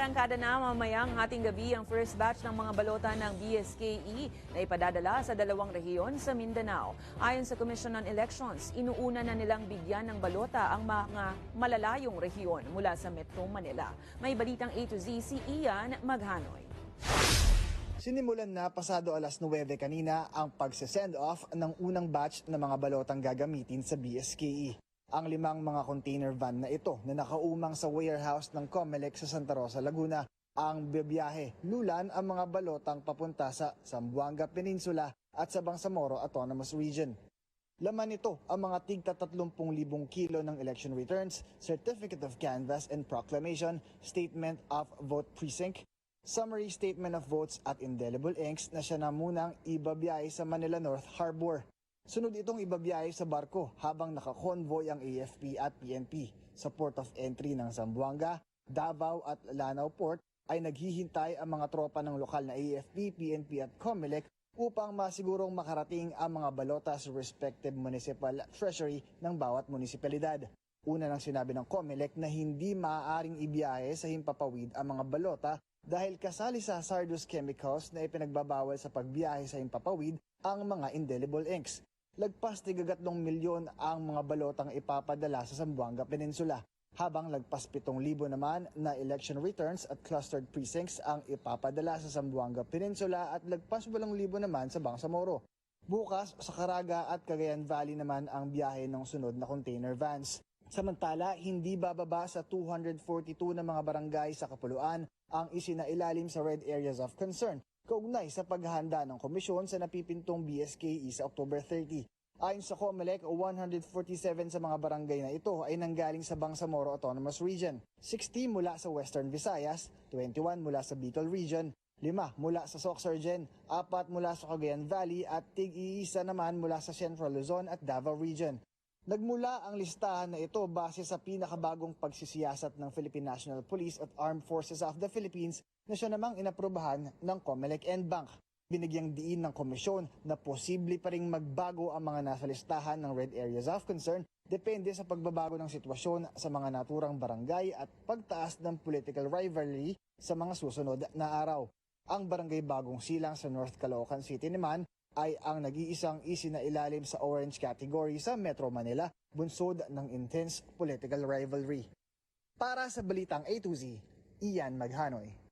Arangkada na mamayang hating gabi ang first batch ng mga balota ng BSKE na ipadadala sa dalawang rehiyon sa Mindanao. Ayon sa Commission on Elections, inuuna na nilang bigyan ng balota ang mga malalayong rehiyon mula sa Metro Manila. May balitang A to Z si Ian Maghanoy. Sinimulan na pasado alas 9 kanina ang pagse-send off ng unang batch ng mga balotang gagamitin sa BSKE. Ang limang mga container van na ito na nakaumang sa warehouse ng Comelec sa Santa Rosa, Laguna ang bibiyahe. Lulan ang mga balotang papunta sa Zamboanga Peninsula at sa Bangsamoro Autonomous Region. Laman nito ang mga tigta 30,000 kilo ng election returns, certificate of canvass and proclamation, statement of vote precinct, summary statement of votes at indelible inks na siya na munang ibabiyahe sa Manila North Harbor. Sunod itong ibabiyahe sa barko habang nakakonvoy ang AFP at PNP. Sa port of entry ng Zamboanga, Davao at Lanao Port ay naghihintay ang mga tropa ng lokal na AFP, PNP at COMELEC upang masigurong makarating ang mga balota sa respective municipal treasury ng bawat munisipalidad. Una nang sinabi ng COMELEC na hindi maaaring ibiyahe sa himpapawid ang mga balota dahil kasali sa hazardous chemicals na ipinagbabawal sa pagbiyahe sa himpapawid ang mga indelible inks. Lagpas tigagatlong milyon ang mga balotang ipapadala sa Zamboanga Peninsula, habang lagpas 7,000 naman na election returns at clustered precincts ang ipapadala sa Zamboanga Peninsula at lagpas 8,000 naman sa Bangsamoro. Bukas sa Caraga at Cagayan Valley naman ang biyahe ng sunod na container vans. Samantala, hindi bababa sa 242 na mga barangay sa Kapuluan ang isinailalim sa red areas of concern kaugnay sa paghahanda ng komisyon sa napipintong BSKE sa October 30. Ayon sa COMELEC, 147 sa mga barangay na ito ay nanggaling sa Bangsamoro Autonomous Region, 60 mula sa Western Visayas, 21 mula sa Bicol Region, 5 mula sa Soxargen, 4 mula sa Cagayan Valley at tig-iisa naman mula sa Central Luzon at Davao Region. Nagmula ang listahan na ito base sa pinakabagong pagsisiyasat ng Philippine National Police at Armed Forces of the Philippines na siya namang inaprobahan ng COMELEC and Bank. Binigyang diin ng komisyon na posible pa ring magbago ang mga nasa listahan ng red areas of concern depende sa pagbabago ng sitwasyon sa mga naturang barangay at pagtaas ng political rivalry sa mga susunod na araw. Ang barangay Bagong Silang sa North Caloocan City naman ay ang nag-iisang isinailalim sa orange category sa Metro Manila, bunsod ng intense political rivalry. Para sa Balitang A to Z, Ian Maghanoy.